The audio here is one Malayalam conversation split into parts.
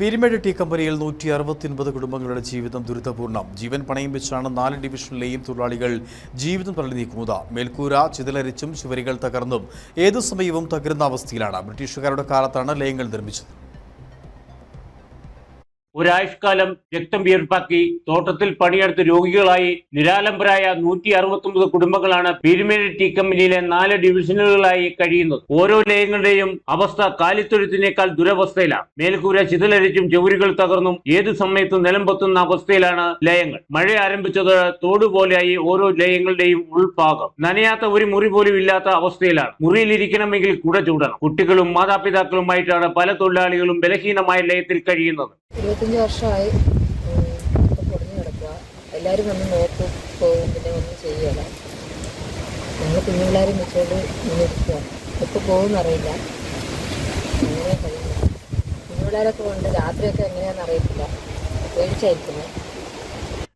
പീരിമേട് ടീ കമ്പനിയിൽ നൂറ്റി അറുപത്തിയൊൻപത് കുടുംബങ്ങളുടെ ജീവിതം ദുരിതപൂർണം. ജീവൻ പണയം വെച്ചാണ് നാല് ഡിവിഷനിലെയും തൊഴിലാളികൾ ജീവിതം തള്ളി നീക്കുന്നത് മേൽക്കൂര ചിതലരിച്ചും ചുവരികൾ തകർന്നും ഏതു സമയവും തകരുന്ന അവസ്ഥയിലാണ്. ബ്രിട്ടീഷുകാരുടെ കാലത്താണ് ലയങ്ങൾ നിർമ്മിച്ചത്. ഒരാഴ്ചക്കാലം രക്തം വിയർപ്പാക്കി തോട്ടത്തിൽ പണിയെടുത്ത് രോഗികളായി നിരാലംബരായ നൂറ്റി അറുപത്തൊമ്പത് കുടുംബങ്ങളാണ് പീരുമേട് ടീ കമ്പനിയിലെ നാല് ഡിവിഷനുകളായി കഴിയുന്നത്. ഓരോ ലയങ്ങളുടെയും അവസ്ഥ കാലിത്തൊഴുത്തിനേക്കാൾ ദുരവസ്ഥയിലാണ്. മേൽക്കൂര ചിതലരിച്ചും ചുവരുകൾ തകർന്നും ഏത് സമയത്തും നിലംപൊത്തുന്ന അവസ്ഥയിലാണ് ലയങ്ങൾ. മഴ ആരംഭിച്ചത് തോടുപോലെയായി ഓരോ ലയങ്ങളുടെയും ഉൾഭാഗം. നനയാത്ത ഒരു മുറി പോലും ഇല്ലാത്ത അവസ്ഥയിലാണ്. മുറിയിലിരിക്കണമെങ്കിൽ കുട ചൂടണം. കുട്ടികളും മാതാപിതാക്കളുമായിട്ടാണ് പല തൊഴിലാളികളും ബലഹീനമായ ലയത്തിൽ കഴിയുന്നത്. ഇരുപത്തഞ്ച് വർഷമായി. പൊടിഞ്ഞു കിടക്കുക എല്ലാവരും വന്ന് നോക്കും. പോകും പിന്നെ ഒന്നും ചെയ്യുക ഞങ്ങൾ കുഞ്ഞുപിള്ളേരെ വെച്ചോണ്ട് ഇങ്ങനെ ഇരിക്കുക എപ്പോൾ പോകുമെന്നറിയില്ല അങ്ങനെ കഴിയില്ല കുഞ്ഞുപിള്ളേരൊക്കെ കൊണ്ട് രാത്രിയൊക്കെ എങ്ങനെയാണെന്ന് അറിയത്തില്ല. പേടിച്ചായിരിക്കുന്നത്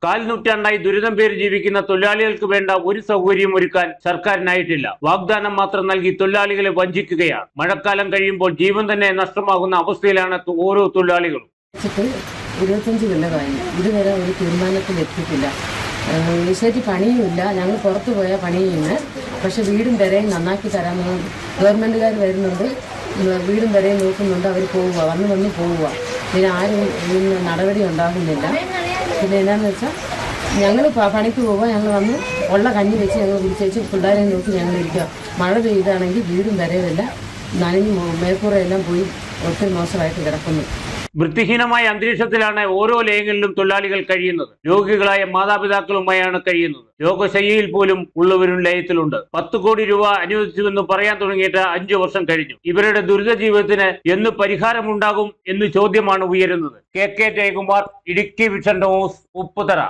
കാൽ നൂറ്റാണ്ടായി ദുരിതം പേര് ജീവിക്കുന്ന തൊഴിലാളികൾക്ക് വേണ്ട ഒരു സൗകര്യം ഒരുക്കാൻ സർക്കാരിനായിട്ടില്ല. വാഗ്ദാനം മാത്രം നൽകി തൊഴിലാളികളെ വഞ്ചിക്കുകയാണ്. മഴക്കാലം കഴിയുമ്പോൾ ജീവൻ തന്നെ നഷ്ടമാകുന്ന അവസ്ഥയിലാണ് ഓരോ തൊഴിലാളികളും. വെച്ചിട്ട് ഇരുപത്തഞ്ച് കൊല്ലമായി ഇതുവരെ ഒരു തീരുമാനത്തിൽ എത്തിയിട്ടില്ല. വിശേഷി പണിയുമില്ല. ഞങ്ങൾ പുറത്തു പോയ പണിയുന്നു. പക്ഷെ വീടും വരെയും നന്നാക്കി തരാമെന്ന് ഗവൺമെന്റുകാർ വരുന്നുണ്ട്. വീടും വരെയും നോക്കുന്നുണ്ട്. അവർ പോവുക. വന്ന് വന്ന് പോവുക. പിന്നെ ആരും ഇതിന് നടപടി ഉണ്ടാകുന്നില്ല. പിന്നെ എന്താണെന്ന് വെച്ചാൽ ഞങ്ങൾ പണിക്ക് പോവുക. ഞങ്ങൾ വന്ന് ഉള്ള കഞ്ഞി വെച്ച് ഞങ്ങൾ കുടിച്ചേച്ച് പിള്ളേരെ നോക്കി ഞങ്ങൾ ഇരിക്കുക. മഴ പെയ്താണെങ്കിൽ വീടും വരെയുമില്ല നനഞ്ഞ് മേൽക്കൂറയെല്ലാം പോയി ഒത്തിരി മോശമായിട്ട് കിടക്കുന്നു. വൃത്തിഹീനമായ അന്തരീക്ഷത്തിലാണ് ഓരോ ലയങ്ങളിലും തൊഴിലാളികൾ കഴിയുന്നത്. രോഗികളായ മാതാപിതാക്കളുമായാണ് കഴിയുന്നത്. രോഗശയ്യയിൽ പോലും ഉള്ളവരും ലയത്തിലുണ്ട്. പത്ത് കോടി രൂപ അനുവദിച്ചുവെന്ന് പറയാൻ തുടങ്ങിയിട്ട് അഞ്ചു വർഷം കഴിഞ്ഞു. ഇവരുടെ ദുരിത ജീവിതത്തിന് എന്ന് പരിഹാരമുണ്ടാകും എന്ന് ചോദ്യമാണ് ഉയരുന്നത്. K K Jayakumar Idukki vision news Upputhara.